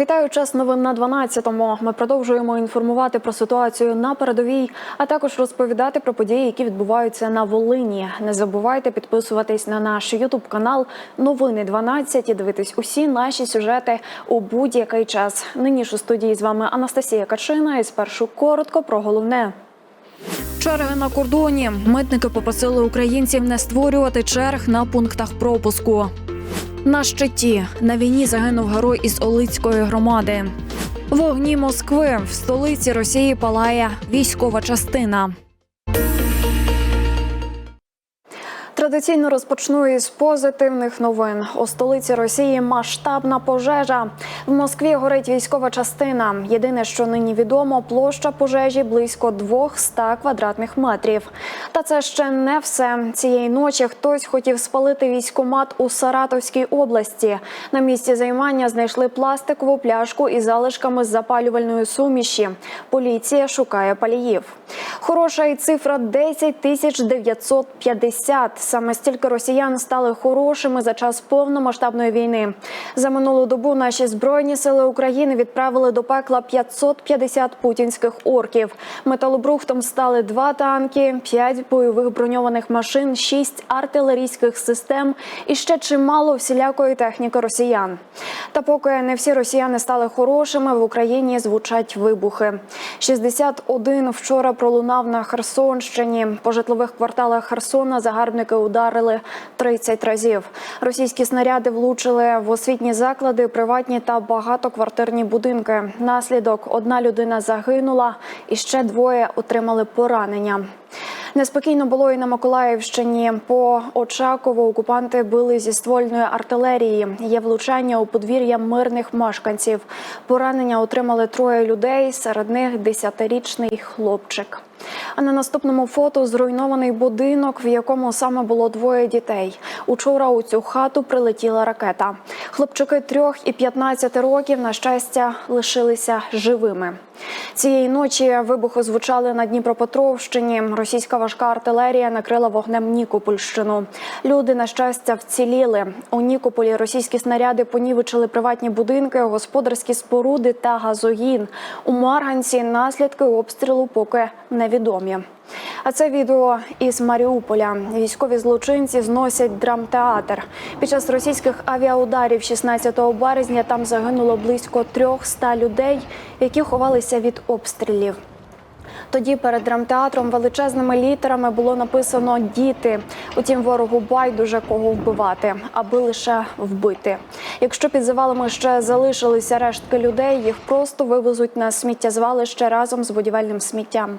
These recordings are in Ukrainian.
Вітаю час новин на 12-му. Ми продовжуємо інформувати про ситуацію на передовій, а також розповідати про події, які відбуваються на Волині. Не забувайте підписуватись на наш Ютуб канал Новини 12 і дивитись усі наші сюжети у будь-який час. Нині ж у студії з вами Анастасія Качина. І спершу коротко про головне. Черги на кордоні. Митники попросили українців не створювати черг на пунктах пропуску. На щиті на війні загинув герой із Олицької громади. Вогні Москви в столиці Росії палає військова частина. Традиційно розпочну із позитивних новин. У столиці Росії масштабна пожежа. В Москві горить військова частина. Єдине, що нині відомо, площа пожежі близько 200 квадратних метрів. Та це ще не все. Цієї ночі хтось хотів спалити військомат у Саратовській області. На місці займання знайшли пластикову пляшку із залишками запалювальної суміші. Поліція шукає паліїв. Хороша і цифра 10 тисяч 950. Саме стільки росіян стали хорошими за час повномасштабної війни. За минулу добу наші збройні сили України відправили до пекла 550 путінських орків. Металобрухтом стали два танки, п'ять бойових броньованих машин, шість артилерійських систем і ще чимало всілякої техніки росіян. Та поки не всі росіяни стали хорошими, в Україні звучать вибухи. 61 вчора пролунав на Херсонщині. По житлових кварталах Херсона загарбники ударили 30 разів. Російські снаряди влучили в освітні заклади, приватні та багатоквартирні будинки. Наслідок одна людина загинула, і ще двоє отримали поранення. Неспокійно було і на Миколаївщині. По Очакову окупанти били зі ствольної артилерії. Є влучання у подвір'я мирних мешканців. Поранення отримали троє людей. Серед них десятирічний хлопчик. А на наступному фото зруйнований будинок, в якому саме було двоє дітей. Учора у цю хату прилетіла ракета. Хлопчики трьох і 15 років, на щастя, лишилися живими. Цієї ночі вибухи звучали на Дніпропетровщині. Російська важка артилерія накрила вогнем Нікопольщину. Люди, на щастя, вціліли. У Нікополі російські снаряди понівечили приватні будинки, господарські споруди та газогін. У Марганці наслідки обстрілу поки невідомі. А це відео із Маріуполя. Військові злочинці зносять драмтеатр. Під час російських авіаударів 16 березня там загинуло близько 300 людей, які ховалися від обстрілів. Тоді перед драмтеатром величезними літерами було написано Діти. Утім, ворогу байдуже кого вбивати, аби лише вбити. Якщо під завалами ще залишилися рештки людей, їх просто вивезуть на сміттєзвалище разом з будівельним сміттям.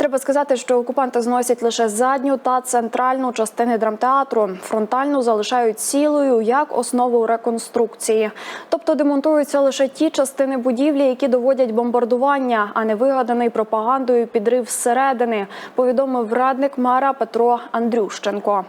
Треба сказати, що окупанти зносять лише задню та центральну частини драмтеатру. Фронтальну залишають цілою як основу реконструкції. Тобто демонтуються лише ті частини будівлі, які доводять бомбардування, а не вигаданий пропагандою підрив зсередини, повідомив радник мера Петро Андрющенко.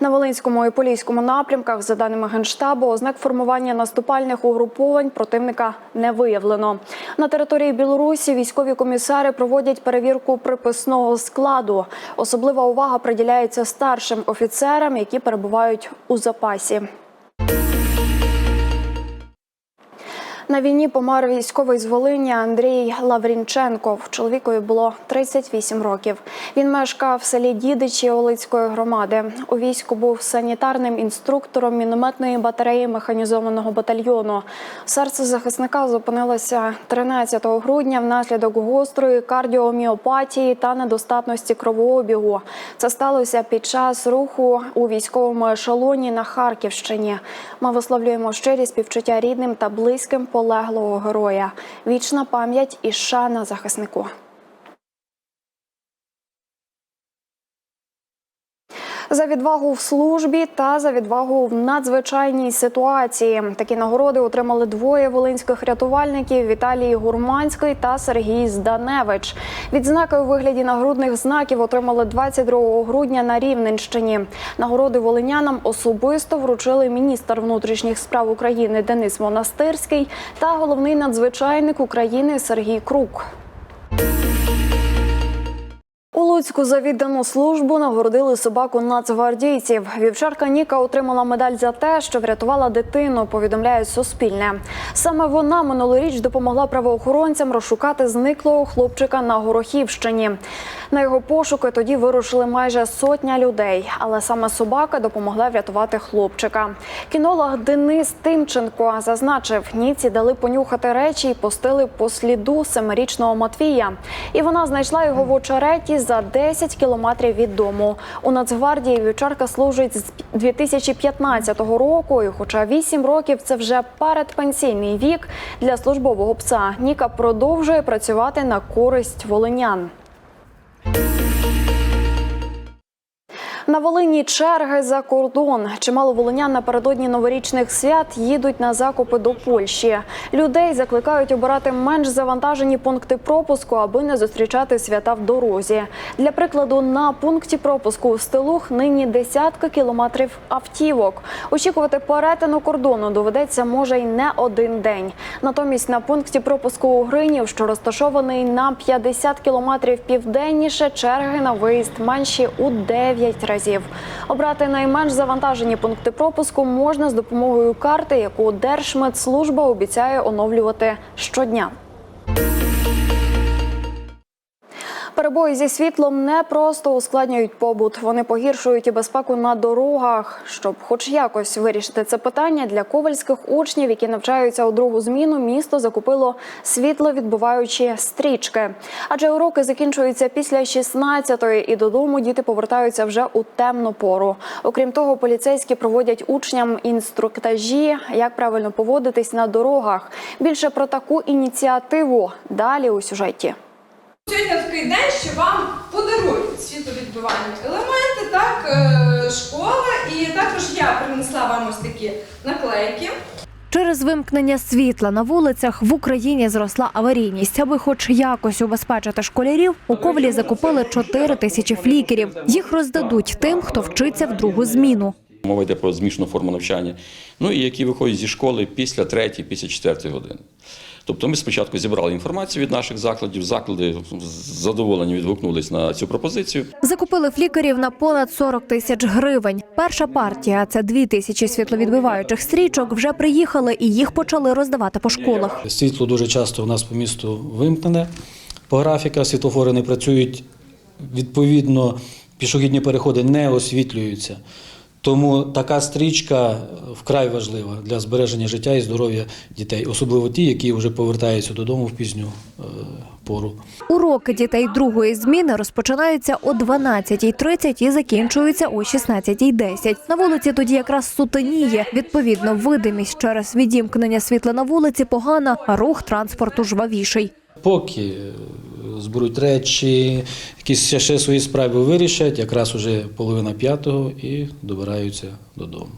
На Волинському і Поліському напрямках, за даними генштабу, ознак формування наступальних угруповань противника не виявлено. На території Білорусі військові комісари проводять перевірку приписного складу. Особлива увага приділяється старшим офіцерам, які перебувають у запасі. На війні помер військовий з Волині Андрій Лаврінченков. Чоловікові було 38 років. Він мешкав в селі Дідичі Олицької громади. У війську був санітарним інструктором мінометної батареї механізованого батальйону. Серце захисника зупинилося 13 грудня внаслідок гострої кардіоміопатії та недостатності кровообігу. Це сталося під час руху у військовому ешелоні на Харківщині. Ми висловлюємо щирі співчуття рідним та близьким полеглого героя. Вічна пам'ять і шана захиснику. За відвагу в службі та за відвагу в надзвичайній ситуації. Такі нагороди отримали двоє волинських рятувальників Віталій Гурманський та Сергій Зданевич. Відзнаки у вигляді нагрудних знаків отримали 22 грудня на Рівненщині. Нагороди волинянам особисто вручили міністр внутрішніх справ України Денис Монастирський та головний надзвичайник України Сергій Крук. Луцьку за віддану службу нагородили собаку нацгвардійців. Вівчарка Ніка отримала медаль за те, що врятувала дитину. Повідомляє Суспільне. Саме вона минулоріч допомогла правоохоронцям розшукати зниклого хлопчика на Горохівщині. На його пошуки тоді вирушили майже сотня людей, але саме собака допомогла врятувати хлопчика. Кінолог Денис Тимченко зазначив, Ніці дали понюхати речі і пустили по сліду семирічного Матвія. І вона знайшла його в очереті за 10 кілометрів від дому. У Нацгвардії вівчарка служить з 2015 року. І хоча 8 років це вже передпенсійний вік для службового пса, Ніка продовжує працювати на користь волинян. На Волині черги за кордон. Чимало волинян напередодні новорічних свят їдуть на закупи до Польщі. Людей закликають обирати менш завантажені пункти пропуску, аби не зустрічати свята в дорозі. Для прикладу, на пункті пропуску у Стилух нині десятки кілометрів автівок. Очікувати перетину кордону доведеться може й не один день. Натомість на пункті пропуску у Гринів, що розташований на 50 кілометрів південніше, черги на виїзд менші у 9 разів. Обрати найменш завантажені пункти пропуску можна з допомогою карти, яку Держмедслужба обіцяє оновлювати щодня. Перебої зі світлом не просто ускладнюють побут, вони погіршують і безпеку на дорогах. Щоб хоч якось вирішити це питання для ковальських учнів, які навчаються у другу зміну, місто закупило світловідбиваючі стрічки. Адже уроки закінчуються після 16-ї і додому діти повертаються вже у темну пору. Окрім того, поліцейські проводять учням інструктажі, як правильно поводитись на дорогах. Більше про таку ініціативу далі у сюжеті. Сьогодні такий день, що вам подарують світловідбивальні елементи, так, е, школа, і також я принесла вам ось такі наклейки. Через вимкнення світла на вулицях в Україні зросла аварійність. Аби хоч якось убезпечити школярів, у Ковлі закупили 4 тисячі флікерів. Їх роздадуть тим, хто вчиться в другу зміну. Мова йде про змішану форму навчання, ну і які виходять зі школи після 3 після 4 години. Тобто ми спочатку зібрали інформацію від наших закладів, заклади з задоволенням відгукнулись на цю пропозицію. Закупили флікерів на понад 40 тисяч гривень. Перша партія це 2 тисячі світловідбиваючих стрічок. Вже приїхали і їх почали роздавати по школах. Світло дуже часто у нас по місту вимкнене. По графіках світлофори не працюють. Відповідно, пішохідні переходи не освітлюються. Тому така стрічка вкрай важлива для збереження життя і здоров'я дітей, особливо ті, які вже повертаються додому в пізню е, пору. Уроки дітей другої зміни розпочинаються о 12.30 і закінчуються о 16.10. На вулиці тоді якраз сутеніє. Відповідно, видимість через відімкнення світла на вулиці погана, а рух транспорту жвавіший. Поки зберуть речі, якісь ще, ще свої справи вирішать, якраз уже половина п'ятого і добираються додому.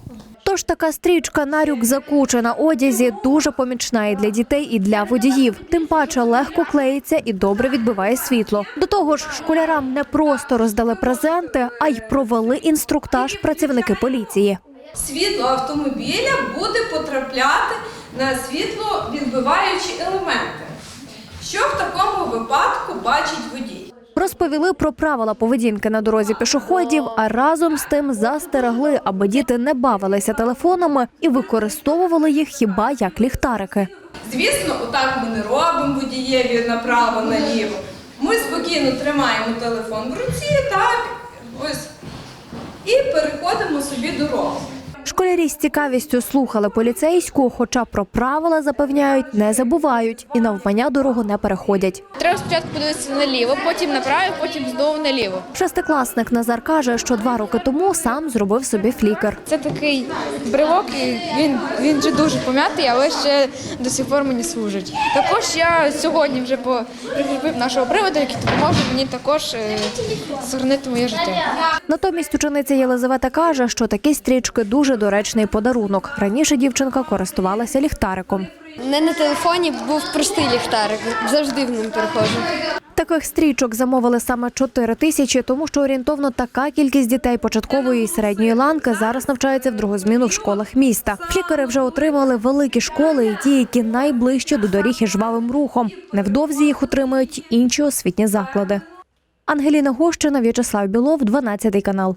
Тож така стрічка на рюкзаку чи на одязі дуже помічна і для дітей, і для водіїв. Тим паче легко клеїться і добре відбиває світло. До того ж, школярам не просто роздали презенти, а й провели інструктаж працівники поліції. Світло автомобіля буде потрапляти на світловідбиваючі елементи. Що в такому випадку бачить водій? Розповіли про правила поведінки на дорозі пішоходів, а разом з тим застерегли, аби діти не бавилися телефонами і використовували їх хіба як ліхтарики. Звісно, отак ми не робимо водієві направо-наліво. Ми спокійно тримаємо телефон в руці, так, ось, і переходимо собі дорогу. Школярі з цікавістю слухали поліцейську, хоча про правила запевняють, не забувають і навмання дорогу не переходять. Треба спочатку подивитися наліво, потім направо, потім знову наліво. Шестикласник Назар каже, що два роки тому сам зробив собі флікер. Це такий бривок, і він, він вже дуже пом'ятий, але ще до сих пор мені служить. Також я сьогодні вже по- прикріпив нашого приводу, який допоможе мені також е, зберегти моє життя. Натомість учениця Єлизавета каже, що такі стрічки дуже доречний подарунок. Раніше дівчинка користувалася ліхтариком. Не на телефоні був простий ліхтарик, завжди в ним переходжу. Таких стрічок замовили саме 4 тисячі, тому що орієнтовно така кількість дітей початкової і середньої ланки зараз навчаються в другу зміну в школах міста. Флікери вже отримали великі школи і ті, які найближче до доріг і жвавим рухом. Невдовзі їх отримають інші освітні заклади. Ангеліна Гощина, В'ячеслав Білов, 12 канал.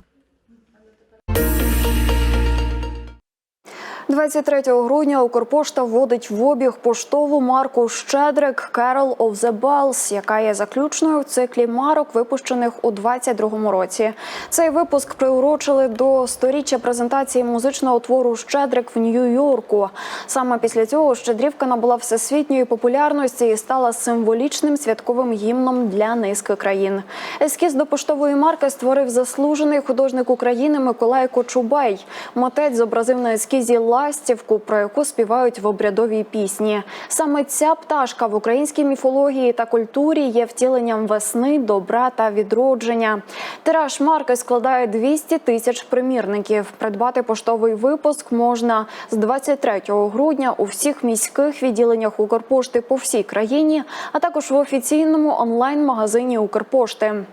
23 грудня Укрпошта вводить в обіг поштову марку Щедрик Carol of the Bells, яка є заключною в циклі марок, випущених у 22 році. Цей випуск приурочили до сторіччя презентації музичного твору Щедрик в Нью-Йорку. Саме після цього щедрівка набула всесвітньої популярності і стала символічним святковим гімном для низки країн. Ескіз до поштової марки створив заслужений художник України Миколай Кочубай. Митець зобразив на ескізі ластівку, про яку співають в обрядовій пісні. Саме ця пташка в українській міфології та культурі є втіленням весни, добра та відродження. Тираж марки складає 200 тисяч примірників. Придбати поштовий випуск можна з 23 грудня у всіх міських відділеннях Укрпошти по всій країні, а також в офіційному онлайн-магазині Укрпошти.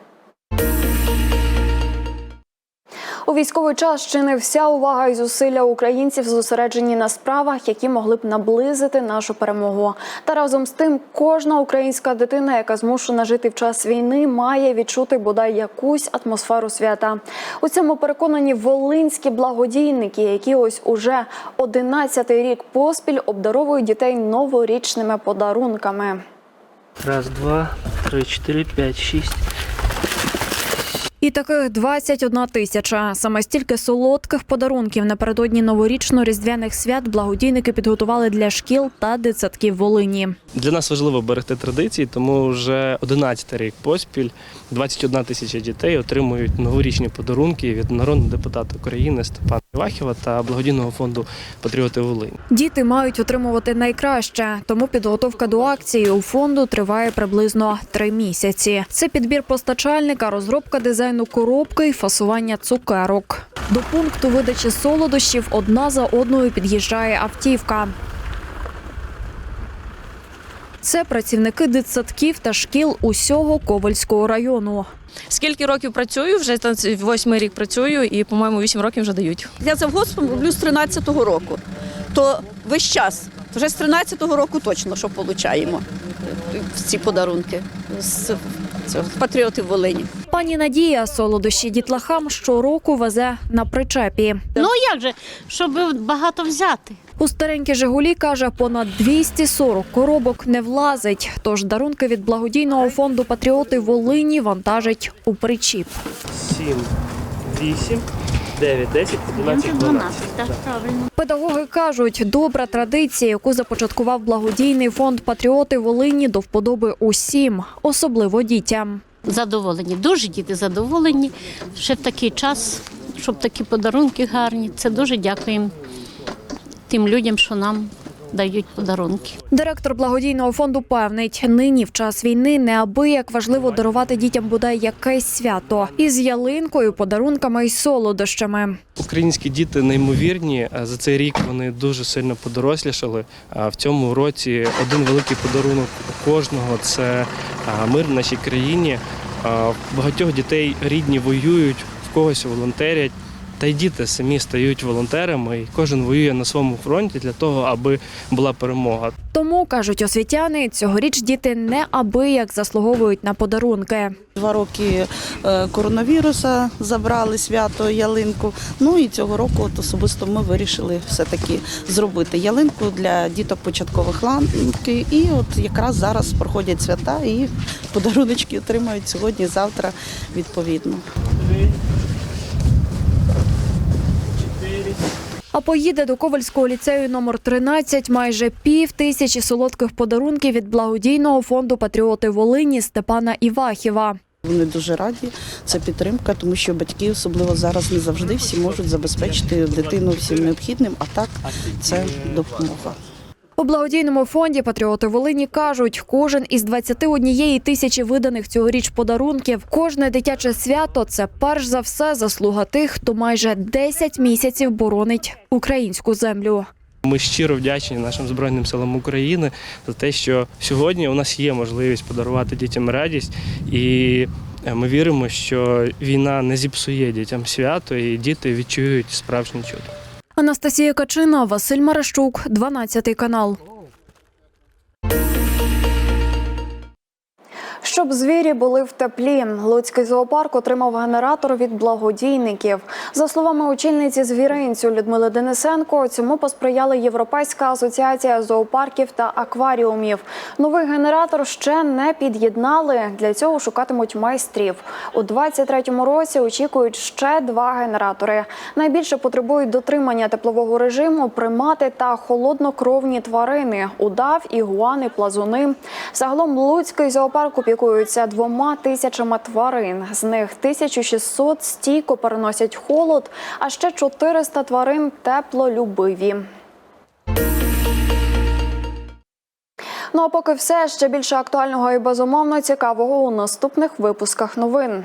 У військовий час ще не вся увага і зусилля українців зосереджені на справах, які могли б наблизити нашу перемогу. Та разом з тим, кожна українська дитина, яка змушена жити в час війни, має відчути бодай якусь атмосферу свята. У цьому переконані волинські благодійники, які ось уже 11-й рік поспіль обдаровують дітей новорічними подарунками. Раз, два, три, чотири, п'ять, шість. І таких 21 тисяча. Саме стільки солодких подарунків напередодні новорічно-різдвяних свят благодійники підготували для шкіл та дитсадків Волині. Для нас важливо берегти традиції, тому вже 11 рік поспіль 21 тисяча дітей отримують новорічні подарунки від народного депутата України Степана Івахіва та благодійного фонду Патріоти Волинь. Діти мають отримувати найкраще, тому підготовка до акції у фонду триває приблизно три місяці. Це підбір постачальника, розробка дизайну коробки і фасування цукерок. До пункту видачі солодощів одна за одною під'їжджає автівка. Це працівники дитсадків та шкіл усього Ковальського району. Скільки років працюю, вже там восьмий рік працюю, і, по-моєму, вісім років вже дають. Я завгоспом роблю з 13-го року. То весь час, вже з 13-го року точно, що отримуємо ці подарунки з цього, з патріотів Волині. Пані Надія солодощі дітлахам щороку везе на причепі. Ну як же, щоб багато взяти? У старенькі Жигулі каже, понад 240 коробок не влазить. Тож дарунки від благодійного фонду Патріоти Волині вантажить у причіп. 7, 8, 9, 10, 11, 12. так правильно. Педагоги кажуть, добра традиція, яку започаткував благодійний фонд Патріоти Волині, до вподоби усім, особливо дітям. Задоволені, дуже діти задоволені. Ще в такий час, щоб такі подарунки гарні. Це дуже дякуємо тим людям, що нам дають подарунки. Директор благодійного фонду певнить, нині в час війни неабияк важливо дарувати дітям бодай якесь свято із ялинкою, подарунками і солодощами. Українські діти неймовірні. За цей рік вони дуже сильно подорослішали. А В цьому році один великий подарунок у кожного це мир в нашій країні. Багатьох дітей рідні воюють, в когось волонтерять. Та й діти самі стають волонтерами, і кожен воює на своєму фронті для того, аби була перемога. Тому кажуть освітяни, цьогоріч діти неабияк заслуговують на подарунки. Два роки е, коронавіруса забрали свято ялинку. Ну і цього року от особисто ми вирішили все-таки зробити ялинку для діток початкових ланки. І от якраз зараз проходять свята і подаруночки отримають сьогодні, завтра відповідно. А поїде до Ковальського ліцею номер 13 майже пів тисячі солодких подарунків від благодійного фонду Патріоти Волині Степана Івахіва. Вони дуже раді. Це підтримка, тому що батьки, особливо зараз, не завжди всі можуть забезпечити дитину всім необхідним, а так це допомога. У благодійному фонді Патріоти Волині кажуть, кожен із 21 тисячі виданих цьогоріч подарунків, кожне дитяче свято це перш за все заслуга тих, хто майже 10 місяців боронить українську землю. Ми щиро вдячні нашим Збройним силам України за те, що сьогодні у нас є можливість подарувати дітям радість, і е, ми віримо, що війна не зіпсує дітям свято, і діти відчують справжнє чудо. Анастасія Качина, Василь Марещук, 12 канал. Щоб звірі були в теплі, Луцький зоопарк отримав генератор від благодійників. За словами очільниці звіринцю Людмили Денисенко, цьому посприяла Європейська асоціація зоопарків та акваріумів. Новий генератор ще не під'єднали. Для цього шукатимуть майстрів. У 23-му році очікують ще два генератори. Найбільше потребують дотримання теплового режиму примати та холоднокровні тварини удав, ігуани, плазуни. Загалом Луцький зоопарк опікується двома тисячами тварин. З них 1600 стійко переносять холод, а ще 400 тварин теплолюбиві. Ну а поки все ще більше актуального і безумовно цікавого у наступних випусках новин.